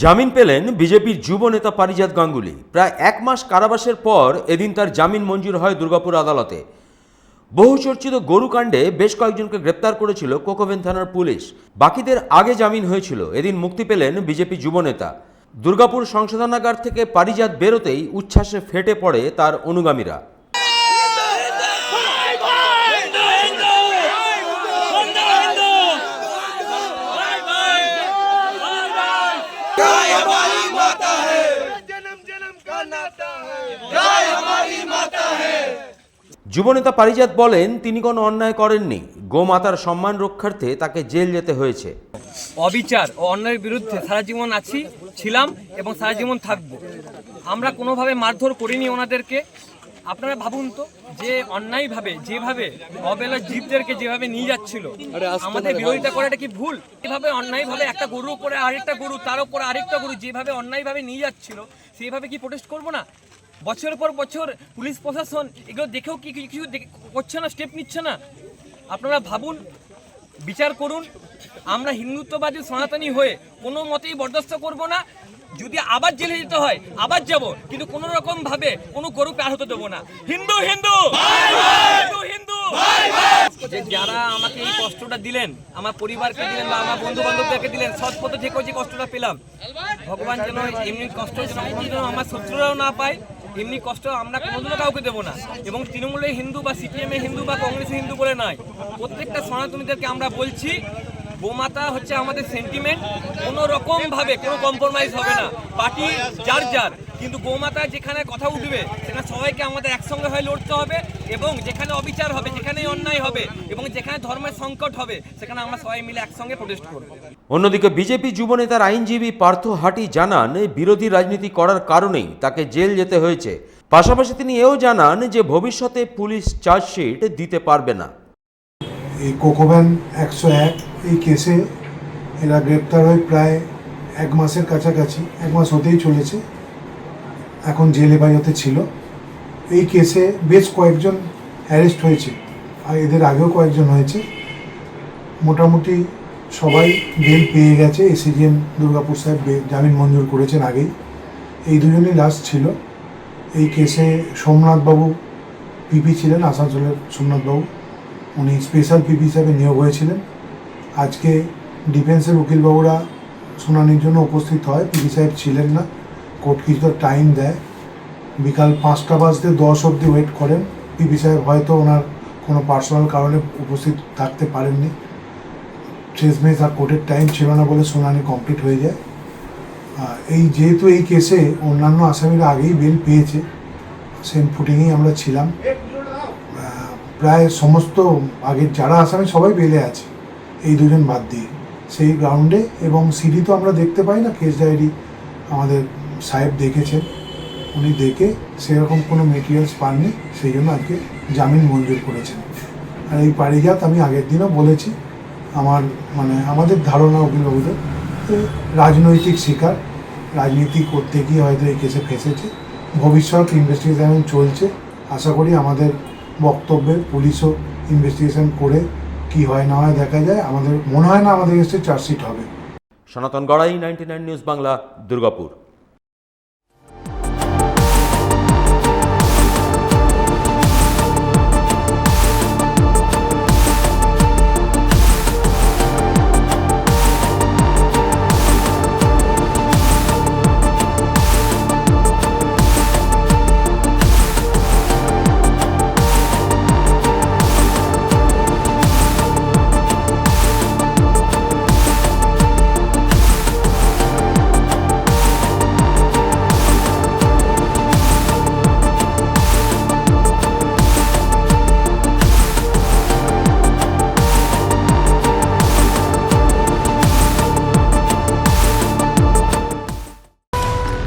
জামিন পেলেন বিজেপির যুব নেতা পারিজাত গাঙ্গুলি। প্রায় এক মাস কারাবাসের পর এদিন তার জামিন মঞ্জুর হয় দুর্গাপুর আদালতে। বহুচর্চিত গরুকাণ্ডে বেশ কয়েকজনকে গ্রেপ্তার করেছিল কোকোভেন থানার পুলিশ। বাকিদের আগে জামিন হয়েছিল। এদিন মুক্তি পেলেন বিজেপি যুবনেতা দুর্গাপুর সংশোধনাগার থেকে পারিজাত বেরোতেই উচ্ছ্বাসে ফেটে পড়ে তার অনুগামীরা। যুবনেতা পারিজাত বলেন তিনি কোনো অন্যায় করেননি। গোমাতার সম্মান রক্ষার্থে তাকে জেল যেতে হয়েছে। অবিচার ও অন্যায়ের বিরুদ্ধে সারা জীবন আছি ছিলাম এবং সারা জীবন থাকব। আমরা কোনোভাবে মারধর করিনি ওনাদেরকে। আপনারা ভাবুন তো যে অন্যায়ভাবে যেভাবে অবেলা জীবদেরকে যেভাবে নিয়ে যাচ্ছিল আমাদের বিরোধিতা করাটা কি ভুল? এভাবে অন্যায়ভাবে একটা গরুর উপরে আরেকটা গরু তার উপরে আরেকটা গরু যেভাবে অন্যায়ভাবে নিয়ে যাচ্ছিল সেইভাবে কি প্রোটেস্ট করব না? বছরের পর বছর পুলিশ প্রশাসন এগুলো দেখেও কি কিছু করছে না স্টেপ নিচ্ছে না? আপনারা ভাবুন, বিচার করুন, আমরা হিন্দুত্ববাদী সনাতনী হয়ে কোনো মতেই বরদাস্ত করব না। যদি আবার জেলে যেতে হয়, আবার যাব, কিন্তু কোনো রকম ভাবে কোনো গরু পার হতে দেবো না। হিন্দু হিন্দু! হিন্দু হিন্দু! যে যারা আমাকে এই কষ্টটা দিলেন, আমার পরিবারকে দিলেন বা আমার বন্ধু বান্ধবদেরকে দিলেন, সৎ পথে যে কষ্টটা পেলাম, ভগবান যেন এমনি কষ্ট যেন আমার শত্রুরাও না পায় এমনি কষ্ট আমরা কোনোদিনও কাউকে দেবো না। এবং তৃণমূলে হিন্দু বা সিপিএমে হিন্দু বা কংগ্রেসে হিন্দু বলে নয়। প্রত্যেকটা সনাতনীদেরকে আমরা বলছি গোমাতা হচ্ছে আমাদের সেন্টিমেন্ট কোনো রকম ভাবে কোনো কম্প্রোমাইজ হবে না। পার্টি যার যার। কিন্তু গোমাতা যেখানে কথা উঠবে সেখানে সবাইকে আমাদের একসঙ্গে হয়ে লড়তে হবে এবং যেখানে অবিচার হবে যেখানে অন্যায় হবে এবং যেখানে ধর্মের সংকট হবে সেখানে আমরা সবাই মিলে একসঙ্গে প্রোটেস্ট করব। অন্যদিকে বিজেপি যুবনেতার আইনজীবী পার্থ হাটি জানান বিরোধী রাজনীতি করার কারণেই তাকে জেল যেতে হয়েছে। পাশাপাশি তিনি এও জানান যে ভবিষ্যতে পুলিশ চার্জশিট দিতে পারবে না। এই কোকোভ্যান একশো এক এই কেসে এরা গ্রেপ্তার হয় প্রায় এক মাসের কাছাকাছি, এক মাস হতেই চলেছে, এখন জেল হেফাজতে ছিল। এই কেসে বেশ কয়েকজন অ্যারেস্ট হয়েছে, আর এদের আগেও কয়েকজন হয়েছে। মোটামুটি সবাই বেল পেয়ে গেছে এসিজিএম দুর্গাপুর সাহেব জামিন মঞ্জুর করেছেন আগেই। এই দুজনই লাস্ট ছিল। এই কেসে সোমনাথবাবু পিপি ছিলেন, আসানসোলের সোমনাথবাবু। উনি স্পেশাল পিপি হিসাবে নিয়োগ হয়েছিলেন। আজকে ডিফেন্সের উকিলবাবুরা শুনানির জন্য উপস্থিত হয়। পিপি সাহেব ছিলেন না। কোর্ট কিছুটা টাইম দেয়। বিকাল পাঁচটা বাজতে দশ অবধি ওয়েট করেন। পিপি সাহেব হয়তো ওনার কোনো পার্সোনাল কারণে উপস্থিত থাকতে পারেননি। শেষমেশ আর কোর্টের টাইম ছিল না বলে শুনানি কমপ্লিট হয়ে যায়। এই যেহেতু এই কেসে অন্যান্য আসামিরা আগেই বেল পেয়েছে, সেম ফুটিংয়েই আমরা ছিলাম। প্রায় সমস্ত আগের যারা আসামি সবাই বেলে আছে। এই দুজন বাদ দিয়ে। সেই গ্রাউন্ডে এবং সিডি তো আমরা দেখতে পাই না কেস ডায়েরি আমাদের সাহেব দেখেছেন উনি দেখে সেরকম কোনো মেটেরিয়ালস পাননি, সেই জন্য আজকে জামিন মঞ্জুর করেছেন। আর এই পারিজাত আমি আগের দিনও বলেছি, আমার মানে আমাদের ধারণা অভিভাবকদের রাজনৈতিক শিকার, রাজনীতি করতে গিয়ে হয়তো এই কেসে ফেসেছে। ভবিষ্যৎ ইনভেস্টিগেশন চলছে। আশা করি আমাদের বক্তব্যে পুলিশও ইনভেস্টিগেশন করে কি হয় না হয় দেখা যায়, আমাদের মনে হয় না আমাদের এসে চার্জশিট হবে। Sanatan Garai, ninety news Bangla, Durgapur.